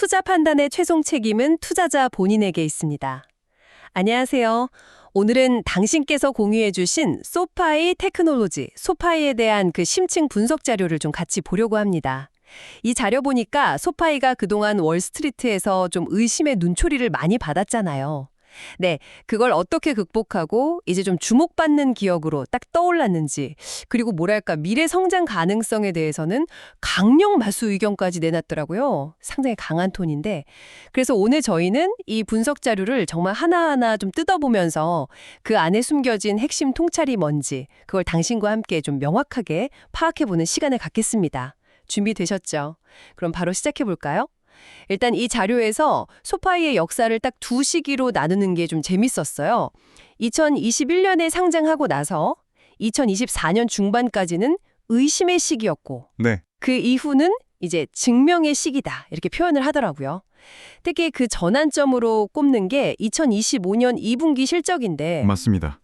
투자 판단의 최종 책임은 투자자 본인에게 있습니다. 안녕하세요. 오늘은 당신께서 공유해 주신 소파이 테크놀로지, 소파이에 대한 그 심층 분석 자료를 좀 같이 보려고 합니다. 이 자료 보니까 소파이가 그동안 월스트리트에서 좀 의심의 눈초리를 많이 받았잖아요. 네, 그걸 어떻게 극복하고 이제 좀 주목받는 기억으로 딱 떠올랐는지, 그리고 뭐랄까 미래 성장 가능성에 대해서는 강력 마수 의견까지 내놨더라고요. 상당히 강한 톤인데, 그래서 오늘 저희는 이 분석 자료를 정말 하나하나 좀 뜯어보면서 그 안에 숨겨진 핵심 통찰이 뭔지, 그걸 당신과 함께 좀 명확하게 파악해보는 시간을 갖겠습니다. 준비되셨죠? 그럼 바로 시작해볼까요? 일단 이 자료에서 소파이의 역사를 딱 두 시기로 나누는 게 좀 재밌었어요. 2021년에 상장하고 나서 2024년 중반까지는 의심의 시기였고 네, 그 이후는 이제 증명의 시기다 이렇게 표현을 하더라고요. 특히 그 전환점으로 꼽는 게 2025년 2분기 실적인데 맞습니다.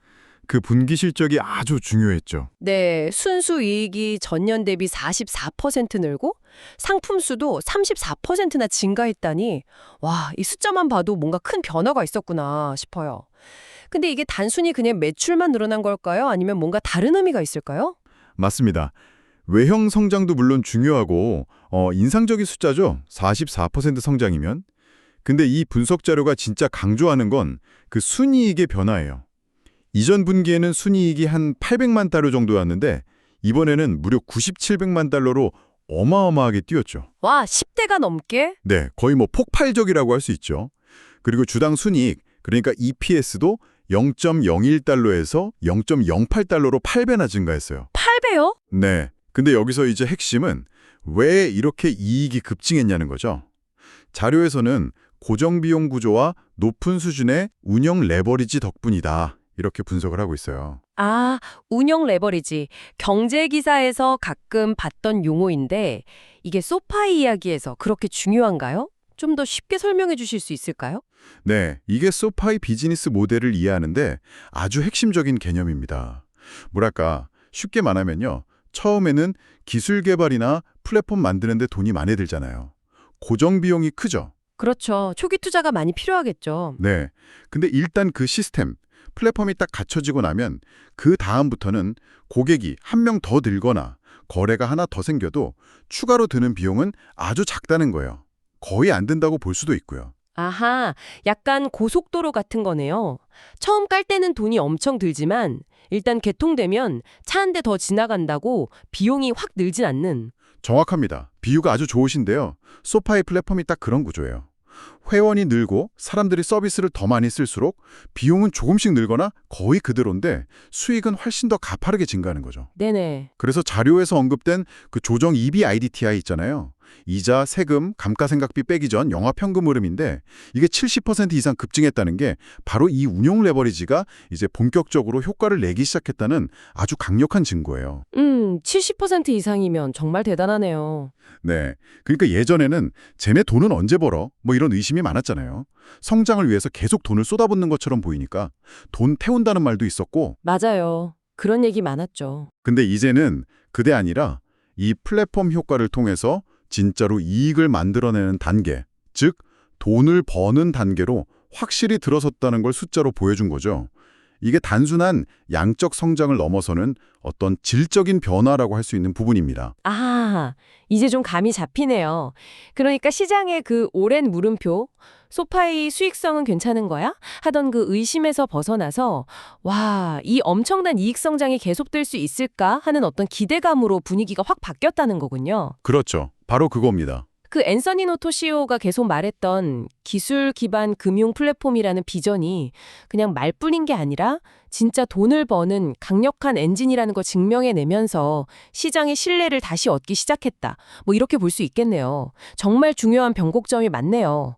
그 분기 실적이 아주 중요했죠. 네, 순수 이익이 전년 대비 44% 늘고 상품 수도 34%나 증가했다니 와, 이 숫자만 봐도 뭔가 큰 변화가 있었구나 싶어요. 근데 이게 단순히 그냥 매출만 늘어난 걸까요? 아니면 뭔가 다른 의미가 있을까요? 맞습니다. 외형 성장도 물론 중요하고 어, 인상적인 숫자죠. 44% 성장이면. 근데 이 분석 자료가 진짜 강조하는 건 그 순이익의 변화예요. 이전 분기에는 순이익이 한 800만 달러 정도였는데 이번에는 무려 9700만 달러로 어마어마하게 뛰었죠. 와, 10대가 넘게? 네, 거의 뭐 폭발적이라고 할 수 있죠. 그리고 주당 순이익, 그러니까 EPS도 0.01달러에서 0.08달러로 8배나 증가했어요. 8배요? 네. 근데 여기서 이제 핵심은 왜 이렇게 이익이 급증했냐는 거죠. 자료에서는 고정비용 구조와 높은 수준의 운영 레버리지 덕분이다. 이렇게 분석을 하고 있어요. 아, 운영 레버리지. 경제 기사에서 가끔 봤던 용어인데 이게 소파이 이야기에서 그렇게 중요한가요? 좀 더 쉽게 설명해 주실 수 있을까요? 네, 이게 소파이 비즈니스 모델을 이해하는데 아주 핵심적인 개념입니다. 뭐랄까, 쉽게 말하면요. 처음에는 기술 개발이나 플랫폼 만드는 데 돈이 많이 들잖아요. 고정 비용이 크죠. 그렇죠. 초기 투자가 많이 필요하겠죠. 네. 근데 일단 그 시스템, 플랫폼이 딱 갖춰지고 나면 그 다음부터는 고객이 한 명 더 늘거나 거래가 하나 더 생겨도 추가로 드는 비용은 아주 작다는 거예요. 거의 안 든다고 볼 수도 있고요. 아하, 약간 고속도로 같은 거네요. 처음 깔 때는 돈이 엄청 들지만 일단 개통되면 차 한 대 더 지나간다고 비용이 확 늘진 않는. 정확합니다. 비유가 아주 좋으신데요. 소파의 플랫폼이 딱 그런 구조예요. 회원이 늘고 사람들이 서비스를 더 많이 쓸수록 비용은 조금씩 늘거나 거의 그대로인데 수익은 훨씬 더 가파르게 증가하는 거죠. 네네. 그래서 자료에서 언급된 그 조정 EBIDTI 있잖아요. 이자, 세금, 감가생각비 빼기 전 영업현금 흐름인데 이게 70% 이상 급증했다는 게 바로 이 운용 레버리지가 이제 본격적으로 효과를 내기 시작했다는 아주 강력한 증거예요. 음, 70% 이상이면 정말 대단하네요. 네. 그러니까 예전에는 쟤네 돈은 언제 벌어? 뭐 이런 의심이 많았잖아요. 성장을 위해서 계속 돈을 쏟아붓는 것처럼 보이니까 돈 태운다는 말도 있었고 맞아요. 그런 얘기 많았죠. 근데 이제는 그대 아니라 이 플랫폼 효과를 통해서 진짜로 이익을 만들어내는 단계, 즉 돈을 버는 단계로 확실히 들어섰다는 걸 숫자로 보여준 거죠. 이게 단순한 양적 성장을 넘어서는 어떤 질적인 변화라고 할 수 있는 부분입니다. 아, 이제 좀 감이 잡히네요. 그러니까 시장의 그 오랜 물음표, 소파의 수익성은 괜찮은 거야? 하던 그 의심에서 벗어나서 와, 이 엄청난 이익 성장이 계속될 수 있을까 하는 어떤 기대감으로 분위기가 확 바뀌었다는 거군요. 그렇죠. 바로 그겁니다. 그 앤서니 노토 CEO가 계속 말했던 기술 기반 금융 플랫폼이라는 비전이 그냥 말뿐인 게 아니라 진짜 돈을 버는 강력한 엔진이라는 걸 증명해내면서 시장의 신뢰를 다시 얻기 시작했다. 뭐 이렇게 볼 수 있겠네요. 정말 중요한 변곡점이 많네요.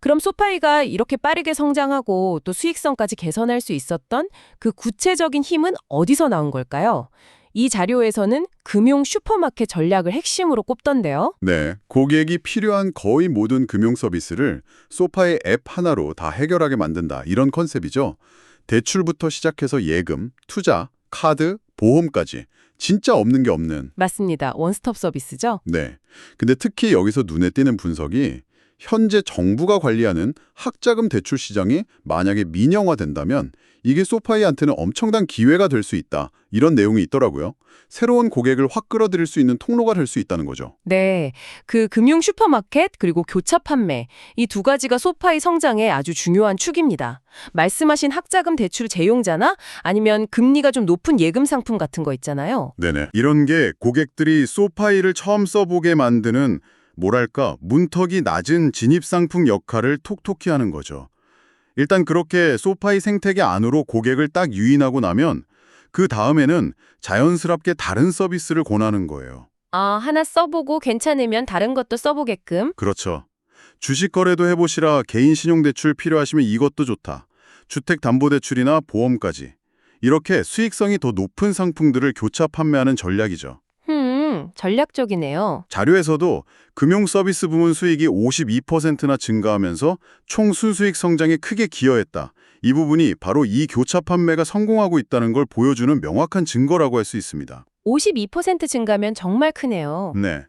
그럼 소파이가 이렇게 빠르게 성장하고 또 수익성까지 개선할 수 있었던 그 구체적인 힘은 어디서 나온 걸까요? 이 자료에서는 금융 슈퍼마켓 전략을 핵심으로 꼽던데요. 네, 고객이 필요한 거의 모든 금융 서비스를 소파의 앱 하나로 다 해결하게 만든다. 이런 컨셉이죠. 대출부터 시작해서 예금, 투자, 카드, 보험까지 진짜 없는 게 없는. 맞습니다. 원스톱 서비스죠? 네. 근데 특히 여기서 눈에 띄는 분석이 현재 정부가 관리하는 학자금 대출 시장이 만약에 민영화된다면 이게 소파이한테는 엄청난 기회가 될 수 있다. 이런 내용이 있더라고요. 새로운 고객을 확 끌어들일 수 있는 통로가 될 수 있다는 거죠. 네, 그 금융 슈퍼마켓 그리고 교차 판매 이 두 가지가 소파의 성장에 아주 중요한 축입니다. 말씀하신 학자금 대출 제용자나 아니면 금리가 좀 높은 예금 상품 같은 거 있잖아요. 네네. 이런 게 고객들이 소파이를 처음 써보게 만드는 뭐랄까 문턱이 낮은 진입상품 역할을 톡톡히 하는 거죠. 일단 그렇게 소파이 생태계 안으로 고객을 딱 유인하고 나면 그 다음에는 자연스럽게 다른 서비스를 권하는 거예요. 아, 하나 써보고 괜찮으면 다른 것도 써보게끔. 그렇죠. 주식 거래도 해보시라 개인 신용대출 필요하시면 이것도 좋다. 주택담보대출이나 보험까지. 이렇게 수익성이 더 높은 상품들을 교차 판매하는 전략이죠. 음, 전략적이네요. 자료에서도 금융 서비스 부문 수익이 52%나 증가하면서 총 순수익 성장에 크게 기여했다. 이 부분이 바로 이 교차 판매가 성공하고 있다는 걸 보여주는 명확한 증거라고 할 수 있습니다. 52% 증가면 정말 크네요. 네.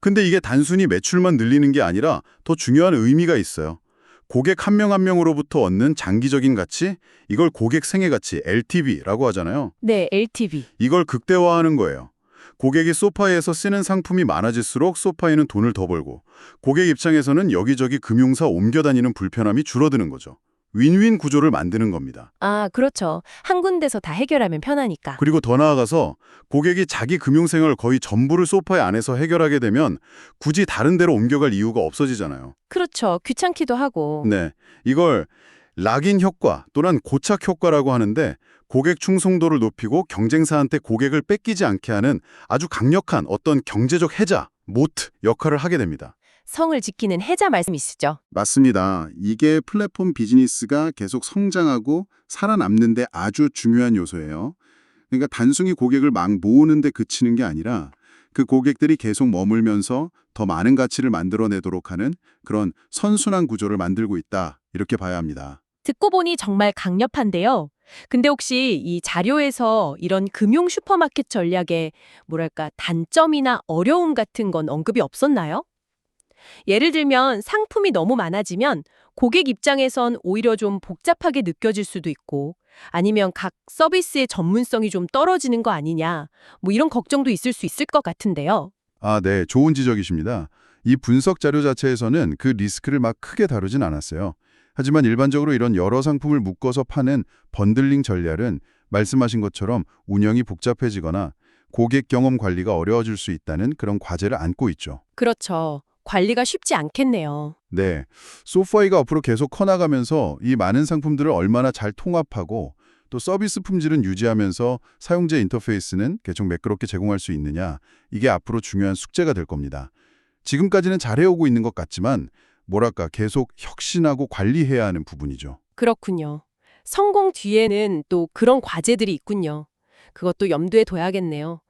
근데 이게 단순히 매출만 늘리는 게 아니라 더 중요한 의미가 있어요. 고객 한 명 한 명으로부터 얻는 장기적인 가치, 이걸 고객 생애 가치, LTV라고 하잖아요. 네, LTV. 이걸 극대화하는 거예요. 고객이 소파에서 쓰는 상품이 많아질수록 소파에는 돈을 더 벌고 고객 입장에서는 여기저기 금융사 옮겨 다니는 불편함이 줄어드는 거죠. 윈윈 구조를 만드는 겁니다. 아, 그렇죠. 한 군데서 다 해결하면 편하니까. 그리고 더 나아가서 고객이 자기 금융생활 거의 전부를 소파에 안에서 해결하게 되면 굳이 다른 데로 옮겨갈 이유가 없어지잖아요. 그렇죠. 귀찮기도 하고. 네, 이걸 락인 효과 또는 고착 효과라고 하는데 고객 충성도를 높이고 경쟁사한테 고객을 뺏기지 않게 하는 아주 강력한 어떤 경제적 해자, 모트 역할을 하게 됩니다. 성을 지키는 해자 말씀이시죠? 맞습니다. 이게 플랫폼 비즈니스가 계속 성장하고 살아남는 데 아주 중요한 요소예요. 그러니까 단순히 고객을 막 모으는 데 그치는 게 아니라 그 고객들이 계속 머물면서 더 많은 가치를 만들어내도록 하는 그런 선순환 구조를 만들고 있다. 이렇게 봐야 합니다. 듣고 보니 정말 강력한데요. 근데 혹시 이 자료에서 이런 금융 슈퍼마켓 전략에 뭐랄까 단점이나 어려움 같은 건 언급이 없었나요? 예를 들면 상품이 너무 많아지면 고객 입장에선 오히려 좀 복잡하게 느껴질 수도 있고 아니면 각 서비스의 전문성이 좀 떨어지는 거 아니냐 뭐 이런 걱정도 있을 수 있을 것 같은데요. 아, 네. 좋은 지적이십니다. 이 분석 자료 자체에서는 그 리스크를 막 크게 다루진 않았어요. 하지만 일반적으로 이런 여러 상품을 묶어서 파는 번들링 전략은 말씀하신 것처럼 운영이 복잡해지거나 고객 경험 관리가 어려워질 수 있다는 그런 과제를 안고 있죠. 그렇죠. 관리가 쉽지 않겠네요. 네. 소파이가 앞으로 계속 커나가면서 이 많은 상품들을 얼마나 잘 통합하고 또 서비스 품질은 유지하면서 사용자 인터페이스는 계속 매끄럽게 제공할 수 있느냐 이게 앞으로 중요한 숙제가 될 겁니다. 지금까지는 잘해오고 있는 것 같지만 뭐랄까 계속 혁신하고 관리해야 하는 부분이죠. 그렇군요. 성공 뒤에는 또 그런 과제들이 있군요. 그것도 염두에 둬야겠네요.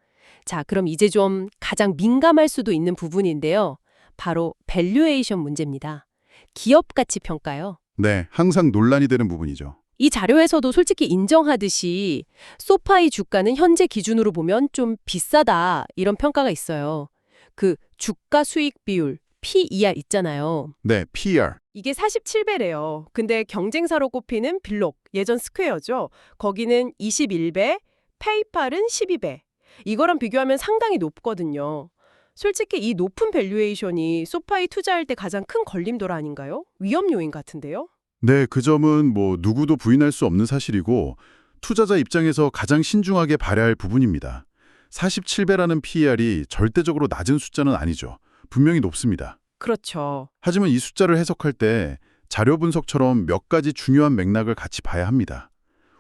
자, 그럼 이제 좀 가장 민감할 수도 있는 부분인데요. 바로 밸류에이션 문제입니다. 기업 가치 평가요. 네, 항상 논란이 되는 부분이죠. 이 자료에서도 솔직히 인정하듯이 소파의 주가는 현재 기준으로 보면 좀 비싸다 이런 평가가 있어요. 그 주가 수익 비율 PER 있잖아요. 네, PR. 이게 47배래요. 근데 경쟁사로 꼽히는 빌록, 예전 스퀘어죠. 거기는 21배, 페이팔은 12배. 이거랑 비교하면 상당히 높거든요. 솔직히 이 높은 밸류에이션이 소파에 투자할 때 가장 큰 걸림돌 아닌가요? 위험 요인 같은데요? 네, 그 점은 뭐 누구도 부인할 수 없는 사실이고 투자자 입장에서 가장 신중하게 발휘할 부분입니다. 47배라는 PER이 절대적으로 낮은 숫자는 아니죠. 분명히 높습니다. 그렇죠. 하지만 이 숫자를 해석할 때 자료 분석처럼 몇 가지 중요한 맥락을 같이 봐야 합니다.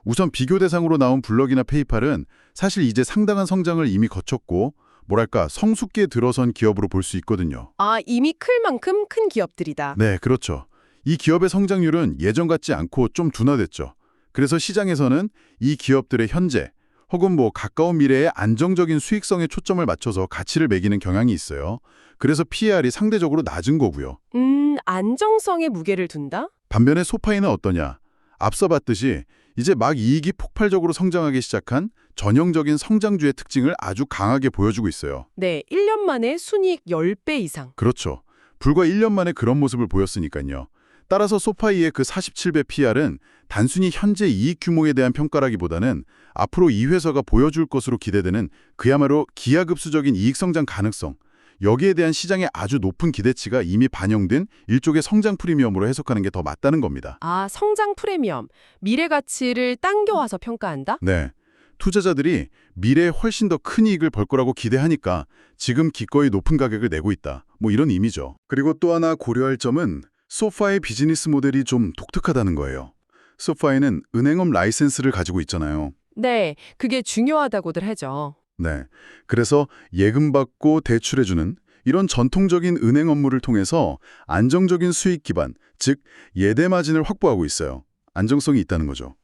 우선 비교 대상으로 나온 블럭이나 페이팔은 사실 이제 상당한 성장을 이미 거쳤고 뭐랄까 성숙기에 들어선 기업으로 볼 수 있거든요. 아, 이미 클 만큼 큰 기업들이다. 네, 그렇죠. 이 기업의 성장률은 예전 같지 않고 좀 둔화됐죠. 그래서 시장에서는 이 기업들의 현재 혹은 뭐 가까운 미래의 안정적인 수익성에 초점을 맞춰서 가치를 매기는 경향이 있어요. 그래서 PER이 상대적으로 낮은 거고요. 음, 안정성에 무게를 둔다? 반면에 소파이는 어떠냐? 앞서 봤듯이 이제 막 이익이 폭발적으로 성장하기 시작한 전형적인 성장주의 특징을 아주 강하게 보여주고 있어요. 네, 1년 만에 순이익 10배 이상. 그렇죠. 불과 1년 만에 그런 모습을 보였으니까요. 따라서 소파이의 그 47배 PR은 단순히 현재 이익 규모에 대한 평가라기보다는 앞으로 이 회사가 보여줄 것으로 기대되는 그야말로 기하급수적인 이익 성장 가능성, 여기에 대한 시장의 아주 높은 기대치가 이미 반영된 일종의 성장 프리미엄으로 해석하는 게 더 맞다는 겁니다. 아, 성장 프리미엄, 미래 가치를 당겨와서 평가한다? 네. 투자자들이 미래에 훨씬 더 큰 이익을 벌 거라고 기대하니까 지금 기꺼이 높은 가격을 내고 있다. 뭐 이런 의미죠. 그리고 또 하나 고려할 점은 소파의 비즈니스 모델이 좀 독특하다는 거예요. 소파에는 은행업 라이센스를 가지고 있잖아요. 네, 그게 중요하다고들 하죠. 네. 그래서 예금 받고 대출해주는 이런 전통적인 은행 업무를 통해서 안정적인 수익 기반, 즉 예대 마진을 확보하고 있어요. 안정성이 있다는 거죠.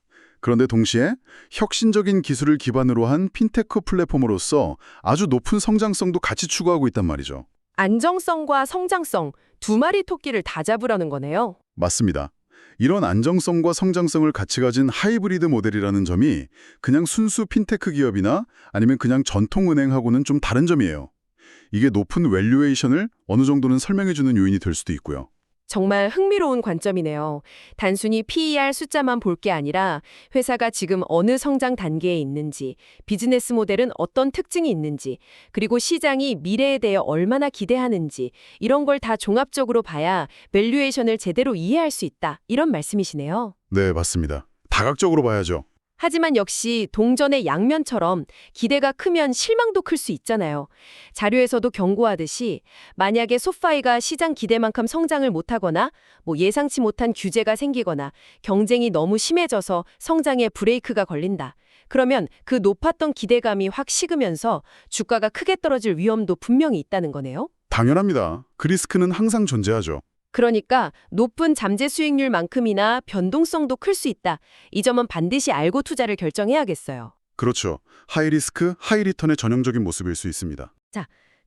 그런데 동시에 혁신적인 기술을 기반으로 한 핀테크 플랫폼으로서 아주 높은 성장성도 같이 추구하고 있단 말이죠. 안정성과 성장성, 두 마리 토끼를 다 잡으라는 거네요. 맞습니다. 이런 안정성과 성장성을 같이 가진 하이브리드 모델이라는 점이 그냥 순수 핀테크 기업이나 아니면 그냥 전통 은행하고는 좀 다른 점이에요. 이게 높은 밸류에이션을 어느 정도는 설명해주는 요인이 될 수도 있고요. 정말 흥미로운 관점이네요. 단순히 PER 숫자만 볼 게 아니라 회사가 지금 어느 성장 단계에 있는지, 비즈니스 모델은 어떤 특징이 있는지, 그리고 시장이 미래에 대해 얼마나 기대하는지 이런 걸 다 종합적으로 봐야 밸류에이션을 제대로 이해할 수 있다. 이런 말씀이시네요. 네, 맞습니다. 다각적으로 봐야죠. 하지만 역시 동전의 양면처럼 기대가 크면 실망도 클 수 있잖아요. 자료에서도 경고하듯이 만약에 소파이가 시장 기대만큼 성장을 못하거나 뭐 예상치 못한 규제가 생기거나 경쟁이 너무 심해져서 성장에 브레이크가 걸린다. 그러면 그 높았던 기대감이 확 식으면서 주가가 크게 떨어질 위험도 분명히 있다는 거네요. 당연합니다. 그 리스크는 항상 존재하죠. 그러니까 높은 잠재 수익률만큼이나 변동성도 클 수 있다. 이 점은 반드시 알고 투자를 결정해야겠어요. 그렇죠. 하이 리스크, 하이 리턴의 전형적인 모습일 수 있습니다.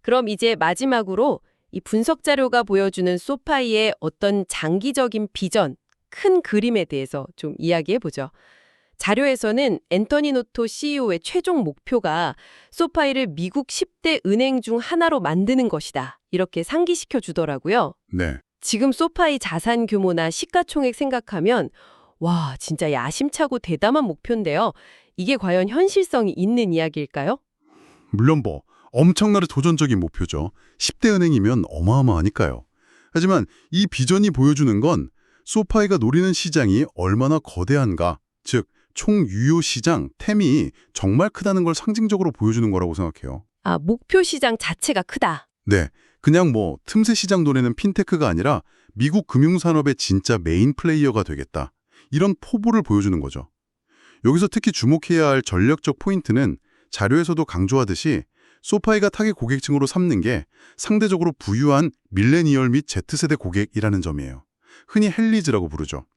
그럼 이제 마지막으로 이 분석 자료가 보여주는 소파이의 어떤 장기적인 비전, 큰 그림에 대해서 좀 이야기해 보죠. 자료에서는 앤토니 노토 CEO의 최종 목표가 소파이를 미국 10대 은행 중 하나로 만드는 것이다. 이렇게 상기시켜 주더라고요. 네. 지금 소파이 자산 규모나 시가총액 생각하면 와, 진짜 야심차고 대담한 목표인데요. 이게 과연 현실성이 있는 이야기일까요? 물론 뭐 엄청나게 도전적인 목표죠. 10대 은행이면 어마어마하니까요. 하지만 이 비전이 보여주는 건 소파이가 노리는 시장이 얼마나 거대한가, 즉 총 유효 시장, 템이 정말 크다는 걸 상징적으로 보여주는 거라고 생각해요. 아, 목표 시장 자체가 크다. 네, 그냥 뭐 틈새 시장 노래는 핀테크가 아니라 미국 금융산업의 진짜 메인 플레이어가 되겠다. 이런 포부를 보여주는 거죠. 여기서 특히 주목해야 할 전략적 포인트는 자료에서도 강조하듯이 소파이가 타겟 고객층으로 삼는 게 상대적으로 부유한 밀레니얼 및 Z세대 고객이라는 점이에요. 흔히 헬리즈라고 부르죠.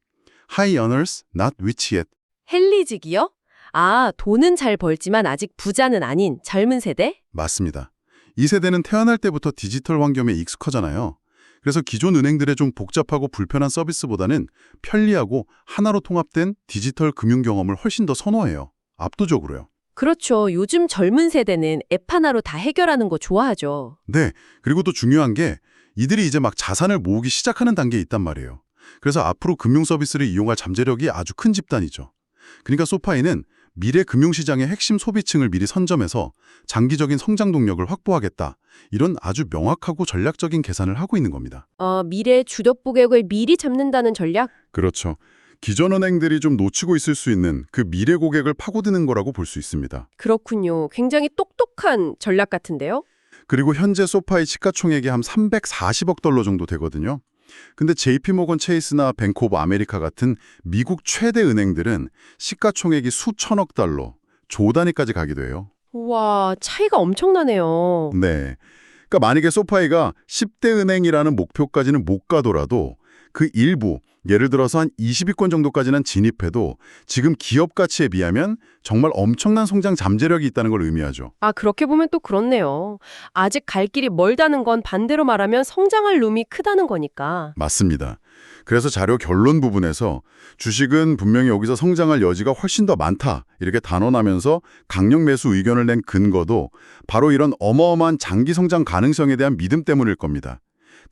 High earners, not rich yet. 헬리직이요? 아, 돈은 잘 벌지만 아직 부자는 아닌 젊은 세대? 맞습니다. 이 세대는 태어날 때부터 디지털 환경에 익숙하잖아요. 그래서 기존 은행들의 좀 복잡하고 불편한 서비스보다는 편리하고 하나로 통합된 디지털 금융 경험을 훨씬 더 선호해요. 압도적으로요. 그렇죠. 요즘 젊은 세대는 앱 하나로 다 해결하는 거 좋아하죠. 네, 그리고 또 중요한 게 이들이 이제 막 자산을 모으기 시작하는 단계에 있단 말이에요. 그래서 앞으로 금융 서비스를 이용할 잠재력이 아주 큰 집단이죠. 그러니까 소파이는 미래 금융시장의 핵심 소비층을 미리 선점해서 장기적인 성장 동력을 확보하겠다. 이런 아주 명확하고 전략적인 계산을 하고 있는 겁니다. 어, 미래 주력 고객을 미리 잡는다는 전략? 그렇죠. 기존 은행들이 좀 놓치고 있을 수 있는 그 미래 고객을 파고드는 거라고 볼 수 있습니다. 그렇군요. 굉장히 똑똑한 전략 같은데요? 그리고 현재 소파의 시가총액이 한 340억 달러 정도 되거든요. 근데 JP모건 체이스나 뱅크 오브 아메리카 같은 미국 최대 은행들은 시가총액이 수천억 달러, 조 단위까지 가기도 해요. 우와, 차이가 엄청나네요. 네. 그러니까 만약에 소파이가 10대 은행이라는 목표까지는 못 가더라도 그 일부, 예를 들어서 한 20위권 정도까지는 진입해도 지금 기업 가치에 비하면 정말 엄청난 성장 잠재력이 있다는 걸 의미하죠. 아, 그렇게 보면 또 그렇네요. 아직 갈 길이 멀다는 건 반대로 말하면 성장할 룸이 크다는 거니까. 맞습니다. 그래서 자료 결론 부분에서 주식은 분명히 여기서 성장할 여지가 훨씬 더 많다 이렇게 단언하면서 강력 매수 의견을 낸 근거도 바로 이런 어마어마한 장기 성장 가능성에 대한 믿음 때문일 겁니다.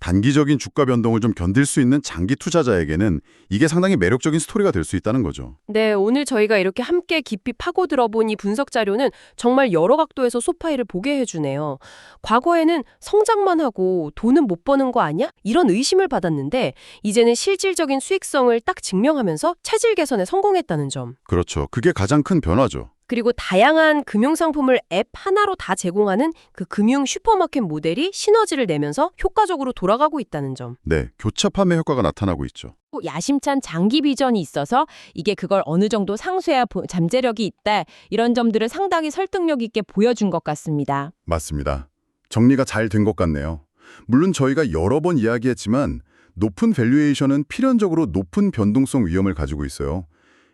단기적인 주가 변동을 좀 견딜 수 있는 장기 투자자에게는 이게 상당히 매력적인 스토리가 될 수 있다는 거죠. 네, 오늘 저희가 이렇게 함께 깊이 파고 들어본 이 분석 자료는 정말 여러 각도에서 소파이를 보게 해주네요. 과거에는 성장만 하고 돈은 못 버는 거 아니야? 이런 의심을 받았는데 이제는 실질적인 수익성을 딱 증명하면서 체질 개선에 성공했다는 점. 그렇죠. 그게 가장 큰 변화죠. 그리고 다양한 금융 상품을 앱 하나로 다 제공하는 그 금융 슈퍼마켓 모델이 시너지를 내면서 효과적으로 돌아가고 있다는 점. 네, 교차 판매 효과가 나타나고 있죠. 야심찬 장기 비전이 있어서 이게 그걸 어느 정도 상쇄할 보- 잠재력이 있다. 이런 점들을 상당히 설득력 있게 보여준 것 같습니다. 맞습니다. 정리가 잘 된 것 같네요. 물론 저희가 여러 번 이야기했지만 높은 밸류에이션은 필연적으로 높은 변동성 위험을 가지고 있어요.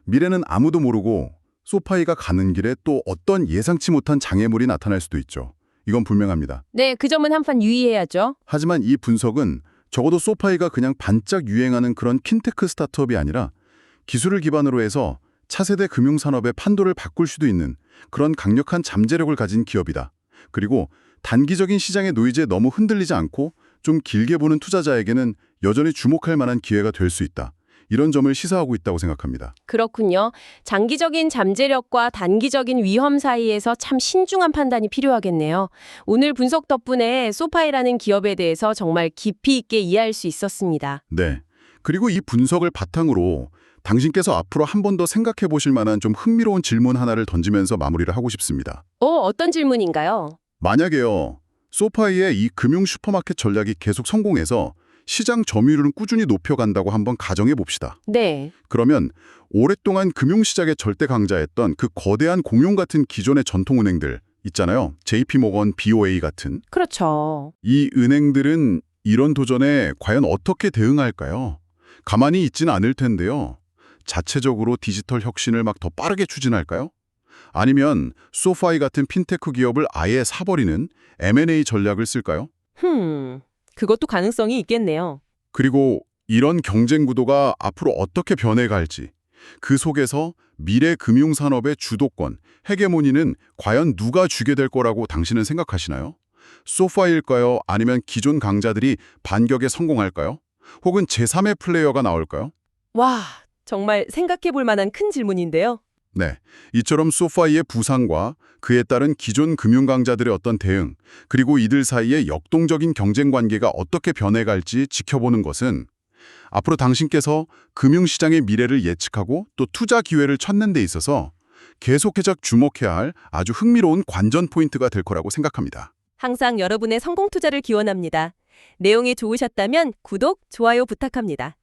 미래는 아무도 모르고 소파이가 가는 길에 또 어떤 예상치 못한 장애물이 나타날 수도 있죠. 이건 분명합니다. 네, 그 점은 한판 유의해야죠. 하지만 이 분석은 적어도 소파이가 그냥 반짝 유행하는 그런 킨테크 스타트업이 아니라 기술을 기반으로 해서 차세대 금융산업의 판도를 바꿀 수도 있는 그런 강력한 잠재력을 가진 기업이다. 그리고 단기적인 시장의 노이즈에 너무 흔들리지 않고 좀 길게 보는 투자자에게는 여전히 주목할 만한 기회가 될 수 있다. 이런 점을 시사하고 있다고 생각합니다. 그렇군요. 장기적인 잠재력과 단기적인 위험 사이에서 참 신중한 판단이 필요하겠네요. 오늘 분석 덕분에 소파이라는 기업에 대해서 정말 깊이 있게 이해할 수 있었습니다. 네. 그리고 이 분석을 바탕으로 당신께서 앞으로 한 번 더 생각해 보실 만한 좀 흥미로운 질문 하나를 던지면서 마무리를 하고 싶습니다. 어, 어떤 질문인가요? 만약에요. 소파이의 이 금융 슈퍼마켓 전략이 계속 성공해서 시장 점유율을 꾸준히 높여간다고 한번 가정해 봅시다. 네. 그러면 오랫동안 금융시장의 절대 강자였던 그 거대한 공룡 같은 기존의 전통은행들 있잖아요. JP모건, BOA 같은. 그렇죠. 이 은행들은 이런 도전에 과연 어떻게 대응할까요? 가만히 있지는 않을 텐데요. 자체적으로 디지털 혁신을 막 더 빠르게 추진할까요? 아니면 소파이 같은 핀테크 기업을 아예 사버리는 M&A 전략을 쓸까요? 흠. 그것도 가능성이 있겠네요. 그리고 이런 경쟁 구도가 앞으로 어떻게 변해갈지 그 속에서 미래 금융산업의 주도권, 헤게모니는 과연 누가 쥐게 될 거라고 당신은 생각하시나요? 소파일까요? 아니면 기존 강자들이 반격에 성공할까요? 혹은 제3의 플레이어가 나올까요? 와, 정말 생각해 볼 만한 큰 질문인데요. 네, 이처럼 소파이의 부상과 그에 따른 기존 금융 강자들의 어떤 대응, 그리고 이들 사이의 역동적인 경쟁 관계가 어떻게 변해갈지 지켜보는 것은 앞으로 당신께서 금융시장의 미래를 예측하고 또 투자 기회를 찾는 데 있어서 계속해서 주목해야 할 아주 흥미로운 관전 포인트가 될 거라고 생각합니다. 항상 여러분의 성공 투자를 기원합니다. 내용이 좋으셨다면 구독, 좋아요 부탁합니다.